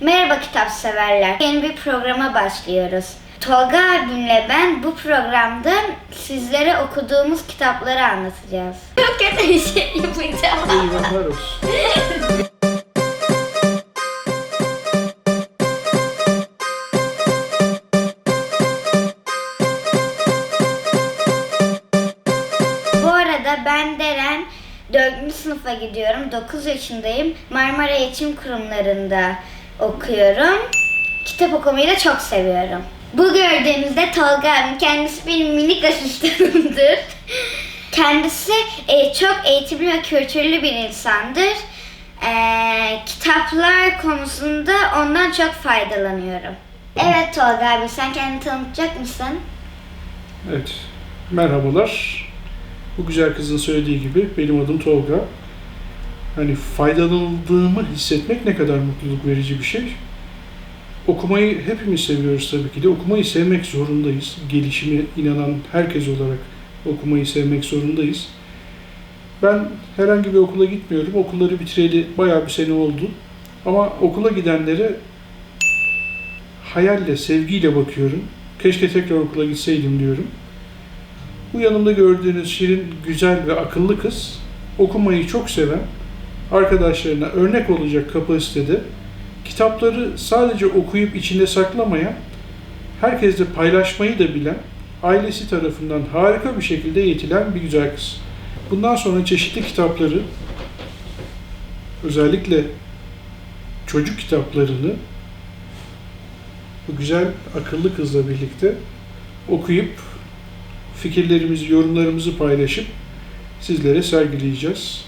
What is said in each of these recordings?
Merhaba kitap severler. Yeni bir programa başlıyoruz. Tolga abimle ben bu programda sizlere okuduğumuz kitapları anlatacağız. Çok kötü bir şey yapacağım. Eyvahlar olsun. Bu arada ben Deren 4. sınıfa gidiyorum. 9 yaşındayım. Marmara Eğitim Kurumlarında okuyorum. Kitap okumayı da çok seviyorum. Bu gördüğünüzde Tolga abim. Kendisi benim minik asistanımdır. Kendisi e, çok eğitimli ve kültürlü bir insandır. E, kitaplar konusunda ondan çok faydalanıyorum. Evet Tolga abi sen kendini tanıtacak mısın? Evet. Merhabalar. Bu güzel kızın söylediği gibi benim adım Tolga. Hani faydalandığımı hissetmek ne kadar mutluluk verici bir şey. Okumayı hepimiz seviyoruz tabii ki de. Okumayı sevmek zorundayız. Gelişime inanan herkes olarak okumayı sevmek zorundayız. Ben herhangi bir okula gitmiyorum. Okulları bitireli bayağı bir sene oldu. Ama okula gidenlere hayalle, sevgiyle bakıyorum. Keşke tekrar okula gitseydim diyorum. Bu yanımda gördüğünüz şirin, güzel ve akıllı kız okumayı çok seven, arkadaşlarına örnek olacak kapasitede, kitapları sadece okuyup içinde saklamayan, herkesle paylaşmayı da bilen, ailesi tarafından harika bir şekilde eğitilen bir güzel kız. Bundan sonra çeşitli kitapları, özellikle çocuk kitaplarını bu güzel akıllı kızla birlikte okuyup fikirlerimizi, yorumlarımızı paylaşıp sizlere sergileyeceğiz.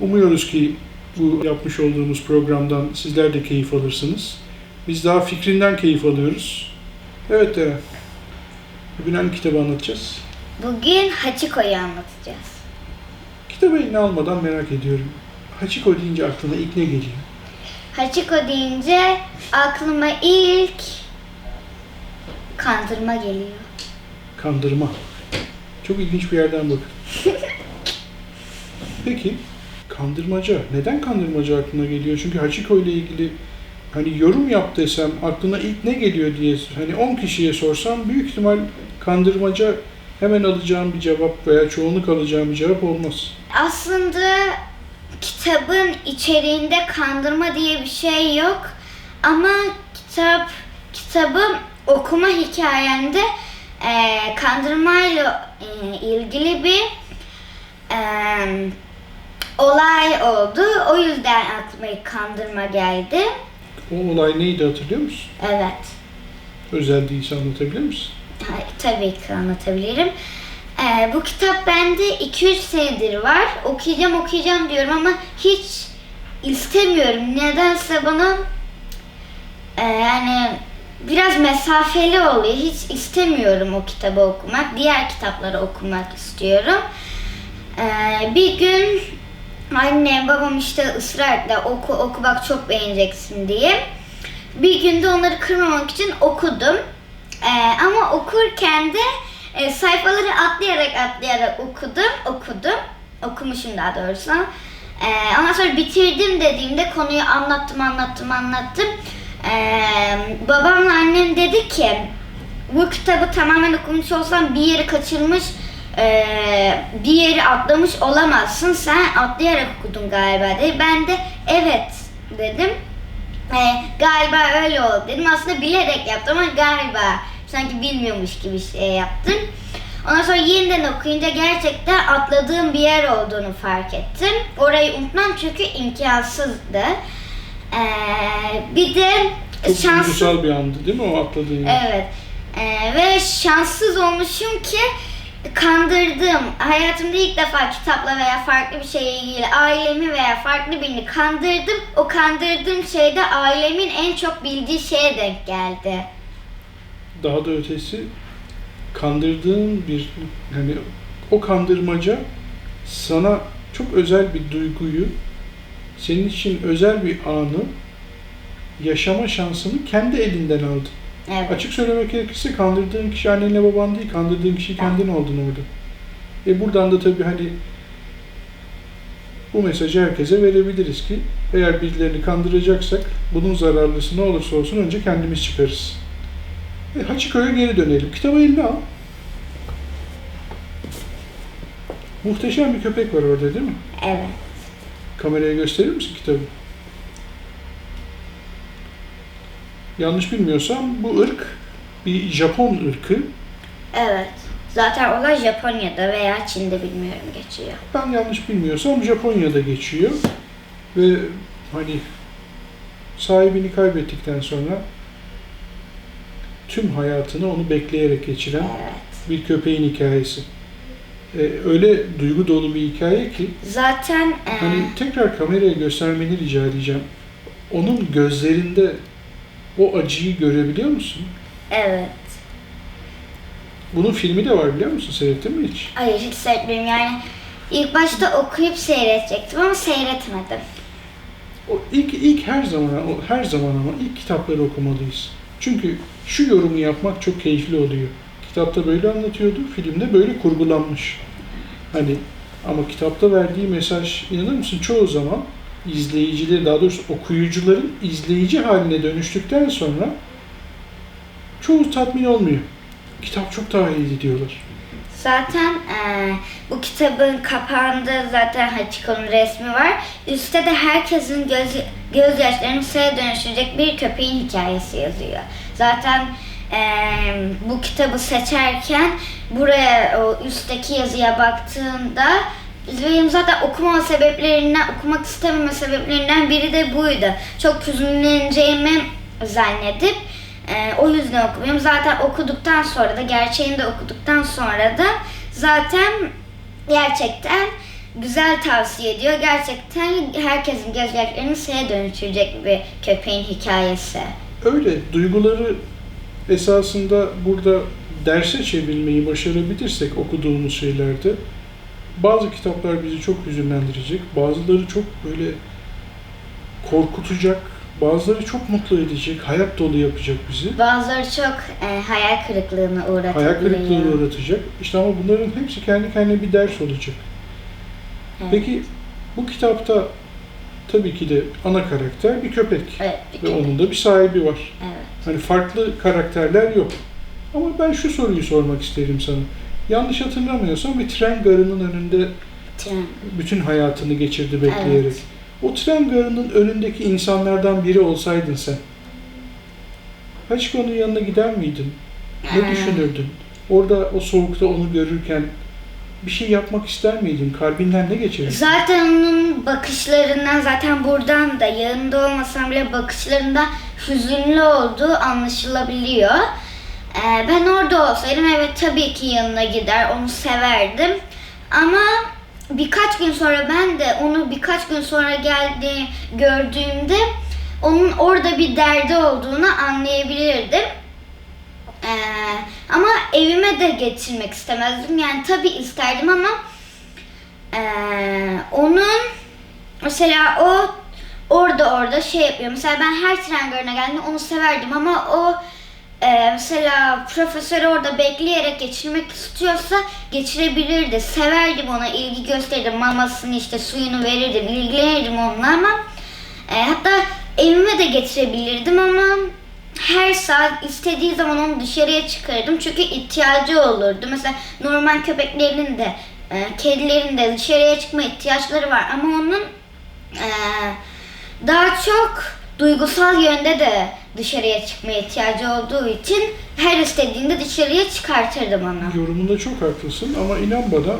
Umuyoruz ki bu yapmış olduğumuz programdan sizler de keyif alırsınız. Biz daha fikrinden keyif alıyoruz. Evet Deren. Bugün hangi kitabı anlatacağız? Bugün Hachiko'yu anlatacağız. Kitabı eline almadan merak ediyorum. Hachiko deyince aklına ilk ne geliyor? Hachiko deyince aklıma ilk kandırma geliyor. Kandırma. Çok ilginç bir yerden bakın. Peki, kandırmaca. Neden kandırmaca aklına geliyor? Çünkü Hachiko ile ilgili hani yorum yap desem aklına ilk ne geliyor diye hani 10 kişiye sorsam büyük ihtimal kandırmaca hemen alacağım bir cevap veya çoğunluk alacağım bir cevap olmaz. Aslında kitabın içeriğinde kandırma diye bir şey yok. Ama kitap kitabı okuma hikayemde eee kandırmayla eee, ilgili bir eee, olay oldu. O yüzden aklıma kandırma geldi. O olay neydi hatırlıyor musun? Evet. Özel değilse anlatabilir misin? Hayır, tabii ki anlatabilirim. Ee, bu kitap bende 2-3 senedir var. Okuyacağım okuyacağım diyorum ama hiç istemiyorum. Nedense bana e, yani biraz mesafeli oluyor. Hiç istemiyorum o kitabı okumak. Diğer kitapları okumak istiyorum. Ee, bir gün annem babam işte ısrar ettiler oku oku bak çok beğeneceksin diye. Bir günde onları kırmamak için okudum. Ee, ama okurken de e, sayfaları atlayarak atlayarak okudum, okudum. Okumuşum daha doğrusu. Ee, ondan sonra bitirdim dediğimde konuyu anlattım, anlattım, anlattım. Ee, babamla annem dedi ki bu kitabı tamamen okumuş olsan bir yeri kaçırmış, e, bir yeri atlamış olamazsın. Sen atlayarak okudun galiba dedi. Ben de evet dedim. Ee, galiba öyle oldu dedim. Aslında bilerek yaptım ama galiba sanki bilmiyormuş gibi şey yaptım. Ondan sonra yeniden okuyunca gerçekten atladığım bir yer olduğunu fark ettim. Orayı unutmam çünkü imkansızdı. Ee, bir de Çok duygusal bir andı değil mi o atladığın? Evet. Ee, ve şanssız olmuşum ki kandırdığım, hayatımda ilk defa kitapla veya farklı bir şeyle ilgili ailemi veya farklı birini kandırdım. O kandırdığım şey de ailemin en çok bildiği şeye denk geldi. Daha da ötesi kandırdığın bir hani o kandırmaca sana çok özel bir duyguyu senin için özel bir anı yaşama şansını kendi elinden aldı. Evet. Açık söylemek gerekirse kandırdığın kişi annenle baban değil, kandırdığın kişi kendin oldun orada. E buradan da tabii hani bu mesajı herkese verebiliriz ki eğer birilerini kandıracaksak bunun zararlısı ne olursa olsun önce kendimiz çıkarız. E, Hachiko'ya geri dönelim. Kitabı eline al. Muhteşem bir köpek var orada değil mi? Evet. Kameraya gösterir misin kitabı? Yanlış bilmiyorsam bu ırk bir Japon ırkı. Evet. Zaten olay Japonya'da veya Çin'de bilmiyorum geçiyor. Ben yanlış bilmiyorsam Japonya'da geçiyor. Ve hani sahibini kaybettikten sonra tüm hayatını onu bekleyerek geçiren Evet. bir köpeğin hikayesi. Ee, öyle duygu dolu bir hikaye ki Zaten e, hani tekrar kameraya göstermeni rica edeceğim. Onun gözlerinde o acıyı görebiliyor musun? evet. Bunun filmi de var biliyor musun? Seyrettin mi hiç? Hayır hiç seyretmiyorum yani. İlk başta okuyup seyredecektim ama seyretmedim. O ilk ilk her zaman o her zaman ama ilk kitapları okumalıyız. Çünkü şu yorumu yapmak çok keyifli oluyor. Kitapta böyle anlatıyordu, filmde böyle kurgulanmış. Hani ama kitapta verdiği mesaj inanır mısın çoğu zaman izleyicileri daha doğrusu okuyucuların izleyici haline dönüştükten sonra çoğu tatmin olmuyor. Kitap çok daha iyiydi diyorlar. Zaten e, bu kitabın kapağında zaten Hachiko'nun resmi var. Üstte de herkesin göz, gözyaşlarını suya dönüştürecek bir köpeğin hikayesi yazıyor. Zaten e, bu kitabı seçerken buraya o üstteki yazıya baktığında benim zaten okuma sebeplerinden, okumak istememe sebeplerinden biri de buydu. Çok hüzünleneceğimi zannedip ee, o yüzden okumuyorum. Zaten okuduktan sonra da, gerçeğini de okuduktan sonra da zaten gerçekten güzel tavsiye ediyor. Gerçekten herkesin gözyaşlarını suya dönüştürecek bir köpeğin hikayesi. Öyle duyguları esasında burada derse çevirmeyi başarabilirsek okuduğumuz şeylerde bazı kitaplar bizi çok hüzünlendirecek, bazıları çok böyle korkutacak, bazıları çok mutlu edecek, hayat dolu yapacak bizi. Bazıları çok e, hayal kırıklığına uğratabiliyor. Hayal kırıklığına uğratacak. İşte ama bunların hepsi kendi kendine bir ders olacak. Evet. Peki bu kitapta tabii ki de ana karakter bir köpek Evet, bir ve köpek. onun da bir sahibi var. Evet. Hani farklı karakterler yok. Ama ben şu soruyu sormak isterim sana. Yanlış hatırlamıyorsam bir tren garının önünde Tren. bütün hayatını geçirdi bekleyerek. Evet. O tren garının önündeki insanlardan biri olsaydın sen, Hachiko'nun yanına gider miydin? Ne düşünürdün? Orada o soğukta onu görürken bir şey yapmak ister miydin? Kalbinden ne geçirir? Zaten onun bakışlarından zaten buradan da yanında olmasam bile bakışlarında hüzünlü olduğu anlaşılabiliyor. Ee, ben orada olsaydım evet tabii ki yanına gider, onu severdim. Ama birkaç gün sonra ben de onu birkaç gün sonra geldi gördüğümde onun orada bir derdi olduğunu anlayabilirdim. Ee, ama evime de getirmek istemezdim. Yani tabii isterdim ama ee, onun mesela o orada orada şey yapıyor. Mesela ben her tren garına geldiğimde onu severdim ama o e, mesela profesör orada bekleyerek geçirmek istiyorsa geçirebilirdi. Severdim ona, ilgi gösterirdim. Mamasını işte suyunu verirdim, ilgilenirdim onunla ama e, hatta evime de getirebilirdim ama her saat istediği zaman onu dışarıya çıkarırdım çünkü ihtiyacı olurdu. Mesela normal köpeklerin de e, kedilerin de dışarıya çıkma ihtiyaçları var ama onun e, daha çok duygusal yönde de dışarıya çıkma ihtiyacı olduğu için her istediğinde dışarıya çıkartırdım onu. Yorumunda çok haklısın ama inan bana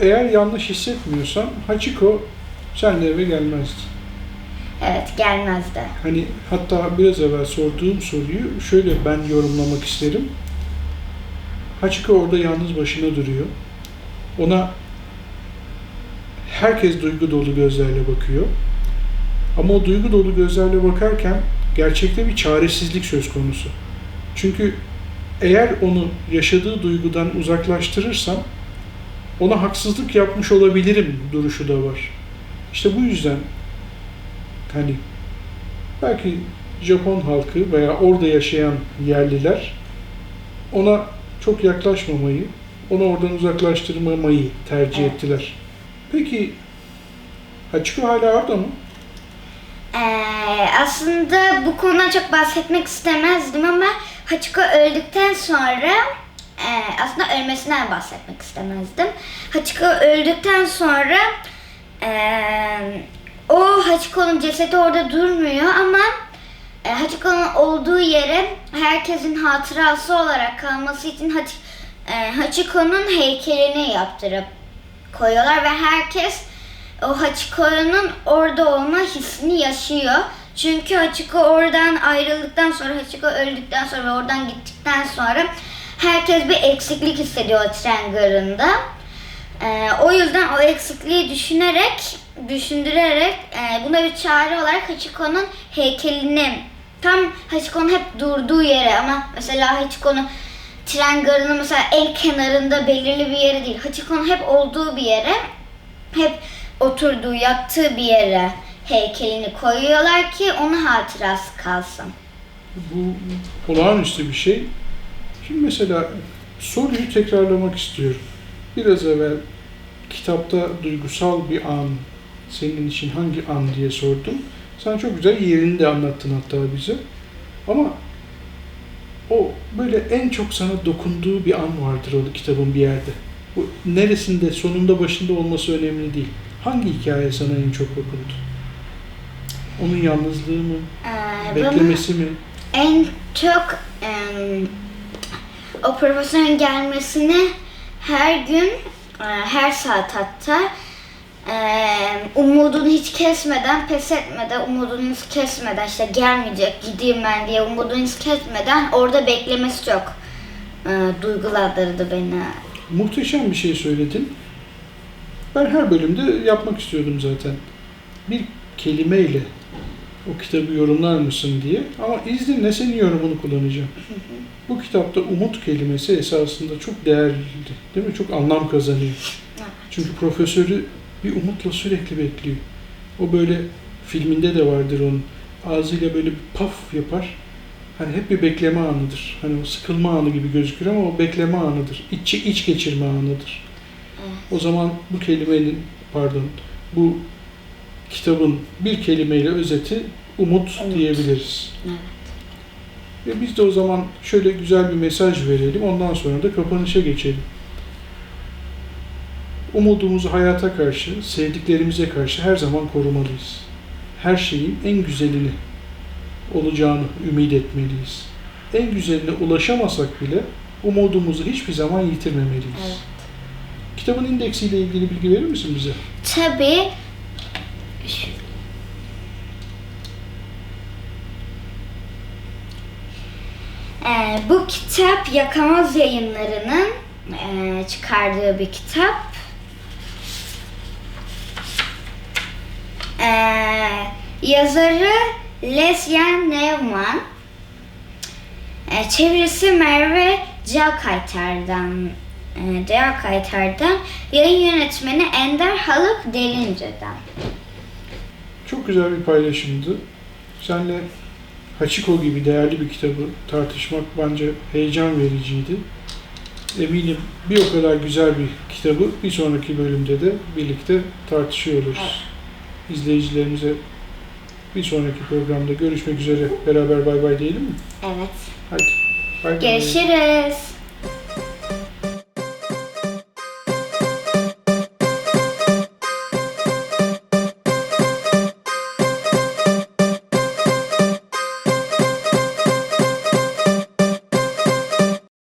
eğer yanlış hissetmiyorsan Hachiko senle eve gelmezdi. Evet gelmezdi. Hani hatta biraz evvel sorduğum soruyu şöyle ben yorumlamak isterim. Hachiko orada yalnız başına duruyor. Ona herkes duygu dolu gözlerle bakıyor. Ama o duygu dolu gözlerle bakarken gerçekte bir çaresizlik söz konusu. Çünkü eğer onu yaşadığı duygudan uzaklaştırırsam ona haksızlık yapmış olabilirim duruşu da var. İşte bu yüzden hani belki Japon halkı veya orada yaşayan yerliler ona çok yaklaşmamayı, onu oradan uzaklaştırmamayı tercih ettiler. Peki Hachiko hala orada mı? Ee, aslında bu konudan çok bahsetmek istemezdim ama Hachiko öldükten sonra e, aslında ölmesinden bahsetmek istemezdim. Hachiko öldükten sonra e, o Hachiko'nun cesedi orada durmuyor ama e, Hachiko'nun olduğu yere herkesin hatırası olarak kalması için Hach- e, Hachiko'nun heykelini yaptırıp koyuyorlar ve herkes o Hachiko'nun orada olma hissini yaşıyor. Çünkü Hachiko oradan ayrıldıktan sonra, Hachiko öldükten sonra ve oradan gittikten sonra herkes bir eksiklik hissediyor o tren garında. Ee, o yüzden o eksikliği düşünerek, düşündürerek e, buna bir çare olarak Hachiko'nun heykelini tam Hachiko'nun hep durduğu yere ama mesela Hachiko'nun tren garının mesela en kenarında belirli bir yere değil. Hachiko'nun hep olduğu bir yere hep oturduğu, yattığı bir yere heykelini koyuyorlar ki onun hatırası kalsın. Bu olağanüstü bir şey. Şimdi mesela soruyu tekrarlamak istiyorum. Biraz evvel kitapta duygusal bir an senin için hangi an diye sordum. Sen çok güzel yerini de anlattın hatta bize. Ama o böyle en çok sana dokunduğu bir an vardır o kitabın bir yerde. Bu neresinde, sonunda, başında olması önemli değil. Hangi hikaye sana en çok dokundu? Onun yalnızlığı mı? Ee, Beklemesi mi? en çok em, o profesörün gelmesini her gün, e, her saat hatta em, umudunu hiç kesmeden, pes etmeden, umudunu hiç kesmeden işte gelmeyecek, gideyim ben diye umudunu hiç kesmeden orada beklemesi çok e, duygulandırdı beni. Muhteşem bir şey söyledin. Ben her bölümde yapmak istiyordum zaten. Bir kelimeyle o kitabı yorumlar mısın diye. Ama izninle senin yorumunu kullanacağım. Bu kitapta umut kelimesi esasında çok değerli. Değil mi? Çok anlam kazanıyor. Çünkü profesörü bir umutla sürekli bekliyor. O böyle filminde de vardır onun. Ağzıyla böyle bir paf yapar. Hani hep bir bekleme anıdır. Hani o sıkılma anı gibi gözükür ama o bekleme anıdır. İç, iç geçirme anıdır. Evet. O zaman bu kelimenin, pardon, bu kitabın bir kelimeyle özeti umut Umut. diyebiliriz. Evet. Ve biz de o zaman şöyle güzel bir mesaj verelim. Ondan sonra da kapanışa geçelim. Umudumuzu hayata karşı, sevdiklerimize karşı her zaman korumalıyız. Her şeyin en güzelini olacağını ümit etmeliyiz. En güzeline ulaşamasak bile umudumuzu hiçbir zaman yitirmemeliyiz. Evet. Kitabın indeksiyle ilgili bilgi verir misin bize? Tabii. Ee, bu kitap Yakamoz yayınlarının e, çıkardığı bir kitap. Ee, yazarı Lesyan Neumann. Ee, çevirisi Merve Calkaytar'dan e, Calkaytar'dan yayın yönetmeni Ender Haluk Derince'den. Çok güzel bir paylaşımdı. Seninle Hachiko gibi değerli bir kitabı tartışmak bence heyecan vericiydi. Eminim bir o kadar güzel bir kitabı bir sonraki bölümde de birlikte tartışıyor oluruz. İzleyicilerimize bir sonraki programda görüşmek üzere. Beraber bay bay diyelim mi? Evet. Hadi. Bay bay. Görüşürüz.